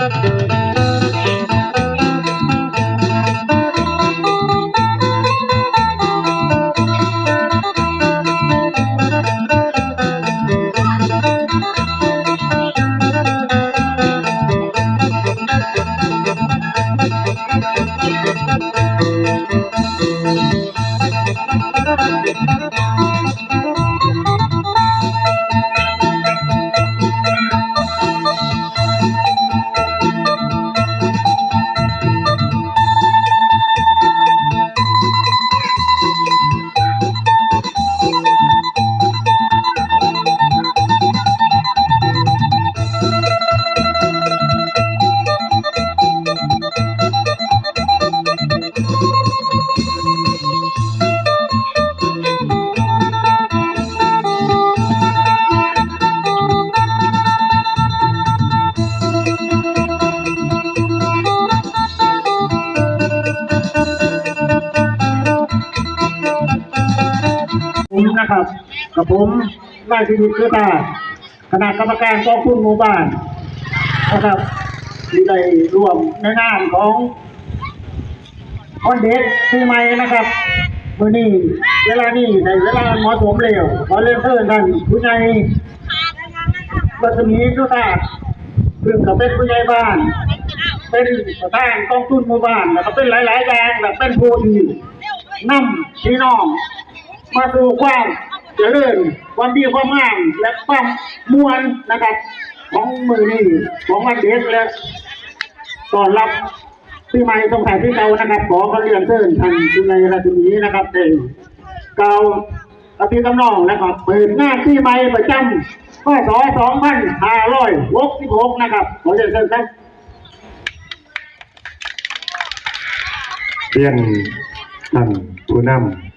ผม นะครับกับผมนายพินิจเกตาคณะกรรมการกองทุนหมู่บ้านนะครับที่ได้ร่วมในงานของวันเด็กปีใหม่นะครับมื่อนี้เวลานี้ในเวลาเหมาะสมเร็วขอเรียนเชิญท่านผู้ใหญ่รัศมีเชื้อตาซึ่งก็เป็นผู้ใหญ่บ้าน เป็นประธานกองทุนหมู่บ้านแล้วก็เป็นหลายๆอย่างและเป็นผู้ที่นำพี่น้อง มาสู่ความเจริญความดีความงามและความมวลนะครับของมือนี้ของวันเด็กและต้อนรับปีใหม่สงท้ายที่เก่านะครับขอขอเรียนเชิญท่านผู้ในราชนี้นะครับเด็เก่าอภิกำนองนะครับเปิดงานปีใหม่ประจำพศ2566นะครับขอเรียนเชิญครับเรียนท่านผู้นำ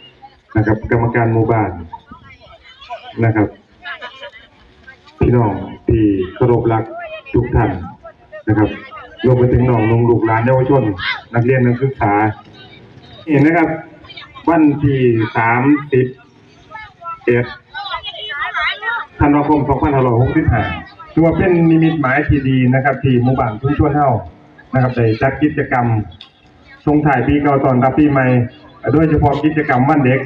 นะครับ กรรมการหมู่บ้านนะครับ พี่น้องที่เคารพรักทุกท่านนะครับรวมไปถึงน้องนุ่งลูกหลานเยาวชน นักเรียนนักศึกษาเห็นนะครับ วันที่สามสิบเอ็ดธันวาคม2565ถือว่าเป็นนิมิตหมายที่ดีนะครับ ที่หมู่บ้านชุมชนเฮานะครับได้จัดกิจกรรมส่งถ่ายปีเก่าตอนรับปีใหม่ โดยเฉพาะกิจกรรมวันเด็ก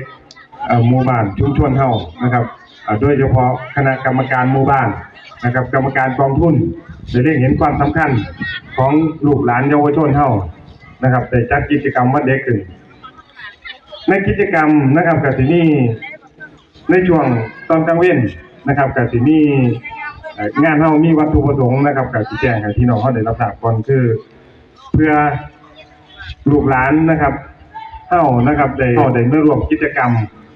หมู่บ้านชุมชนเฮานะครับโดยเฉพาะคณะกรรมการหมู่บ้านนะครับ กรรมการกองทุนได้เรียกเห็นความสำคัญของลูกหลานเยาวชนเฮานะครับได้จัดกิจกรรมวันเด็กขึ้น ในกิจกรรมนะครับกับที่นี่ในช่วงตอนกลางเว้นนะครับกับที่นี่งานเฮามีวัตถุประสงค์นะครับกับที่แจ้งให้พี่น้องเฮาได้รับทราบก่อนคือ เพื่อลูกหลานนะครับเฮานะครับได้เข้าได้มาร่วมกิจกรรม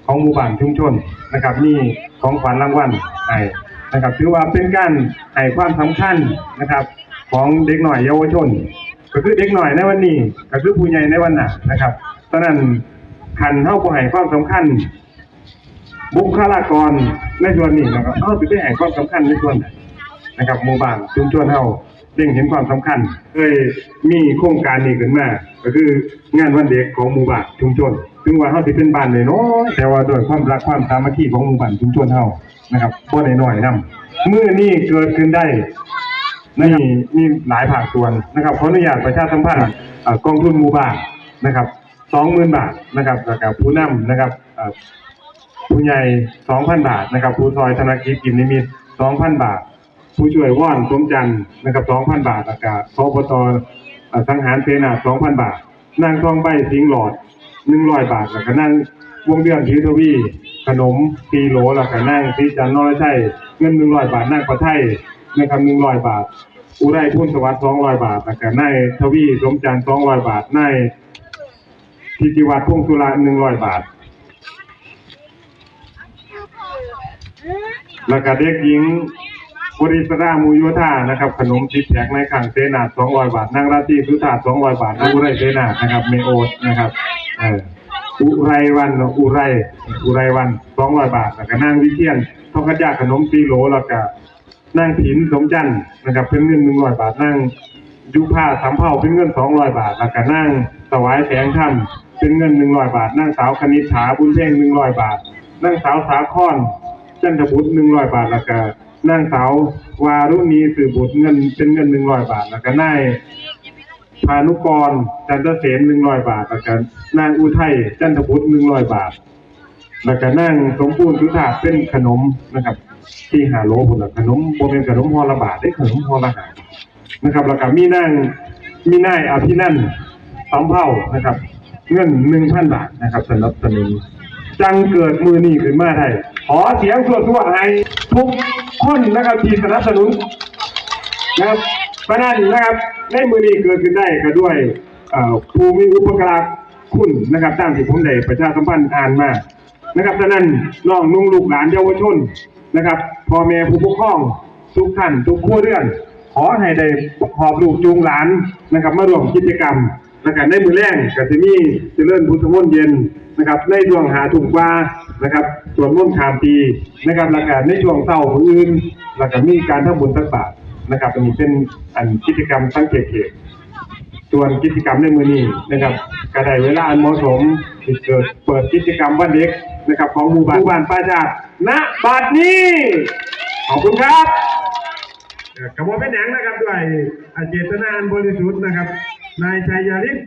ของหมู่บ้านชุมชนนะครับมีของขวัญรางวัลให้นะครับถือว่าเป็นการให้ความสำคัญนะครับ ของเด็กหน่อยเยาวชน ก็คือเด็กหน่อยในวันนี้ ก็คือผู้ใหญ่ในวันหน้านะครับตอนนั้นคันเฮาบ่ให้ความสำคัญ บุคลากรในส่วนนี้นะครับเฮาสิไปให้ความสำคัญในส่วนนนะครับหมู่บ้านชุมชนเฮา เร่งเห็นความสำคัญเคยมีโครงการนี้ขึ้นมาก็คืองานวันเด็กของหมู่บ้านชุมชนถึงว่าเฮาสิเป็นบ้านน้อยๆแต่ว่าด้วยความรักความสามัคคีของหมู่บ้านชุมชนเฮานะครับบ่ได้น้อยนํมื้อนี้เกิดขึ้นได้ในมีหลายภาคส่วนนะครับขออนุญาตประชาสัมพันธ์กองทุนหมู่บ้านนะครับ20,000 บาทนะครับแล้วก็ผู้นำนะครับผู้ใหญ่2,000 บาทนะครับผู้ซอยธนกิจกินนิมิต2,000 บาท ผู้ช่วยว่อนสมจันทร์นะครับ2,000บาทอากาศพปตอ่อสังหารเสนา2,000บาทนางทองใบสิงห์หลอด100บาทแล้วก็นั่งวงเดือนทีทวี ขนมปีโหลแล้วก็นั่งสีจันทร์นรชัยเงิน100บาทนั่งประไทยนะครับ100บาท อุไรพุ่นสวัสดิ์200บาทแล้วก็นายทวีสมจันทร์200บาทนายทิติวัฒน์พงสุระ100บาท แล้วก็เด็กหญิง บริสรามูโยธานะครับ ขนมชิดแจกในขังเสนา200บาทนางราตรีสุธา200บาทนางอุไรเสนานะครับเมโอดนะครับเอออุไรวันอุไรอุไรวัน200บาทแล้วก็นางวิเชียนทองกระยาขนมซีโหลแล้วก็นางถินสมจันนะครับเป็นเงิน100บาทนางยุผ้าสำเภาเป็นเงิน200บาท แล้วก็นางสวายแสงธรรมเป็นเงิน100บาทนางสาวคณิษฐาบุญเพ่ง100บาทนางสาวสาคอนจันทบุตรหนึ่งร้อยบาท แล้วก็ นางสาววารุณีสืบบุตรเงินเป็นเงินหนึ่งร้อยบาทแล้วก็นายพานุกรจันทเสนหนึ่งร้อยบาทแล้วก็นางอุทัยจันทบุตรหนึ่งร้อยบาท แล้วก็นั่งสมบูรณ์สุธาเป็นขนมนะครับ ที่หาโลผลละขนมโบเป็นขนมฮอละบาทได้ขนมฮอละหานะครับ แล้วก็มีนั่งมีนายอภินันท์สำเภานะครับ เงินหนึ่งพันบาทนะครับสำหรับสนุนจังเกิดมือนี้ขึ้นมาได้ ขอเสียงสวดทั่วให้ทุกคนนะครับที่สนับสนุนนะครับเพราะนั้นนะครับในมือนี้เกิดขึ้นได้ก็ด้วยเอ่อภูมิอุปการะคุณนะครับตามที่ผมได้ประชาสัมพันธ์อ่านมานะครับฉะนั้นน้องนุ่งลูกหลานเยาวชนนะครับพ่อแม่ผู้ปกครองทุกท่านทุกครัวเรือนขอให้ได้หอบลูกจูงหลานนะครับมาร่วมกิจกรรม นะครับในมือแรงก็จะมีเจริญพุทธมนต์เย็นนะครับ ในช่วงหาถุงปลานะครับส่วนม่วนขามปีนะครับแล้วก็ในช่วงเศร้ามืออื่นแล้วก็มีการทำบุญตักบาตรนะครับอันนี้เป็นอันกิจกรรมสังเกตเขตส่วนกิจกรรมในมือนี้นะครับกระไดเวลาอันเหมาะสมที่เกิดเปิดกิจกรรมวันเด็กนะครับ ของหมู่บ้านหมู่บ้านป้าจาดณบัดนี้ขอบคุณครับเอ่อกระบอกเป็นหยังนะครับด้วยอาเจตนาอันบริสุทธิ์นะครับ นายชัยยาลิศ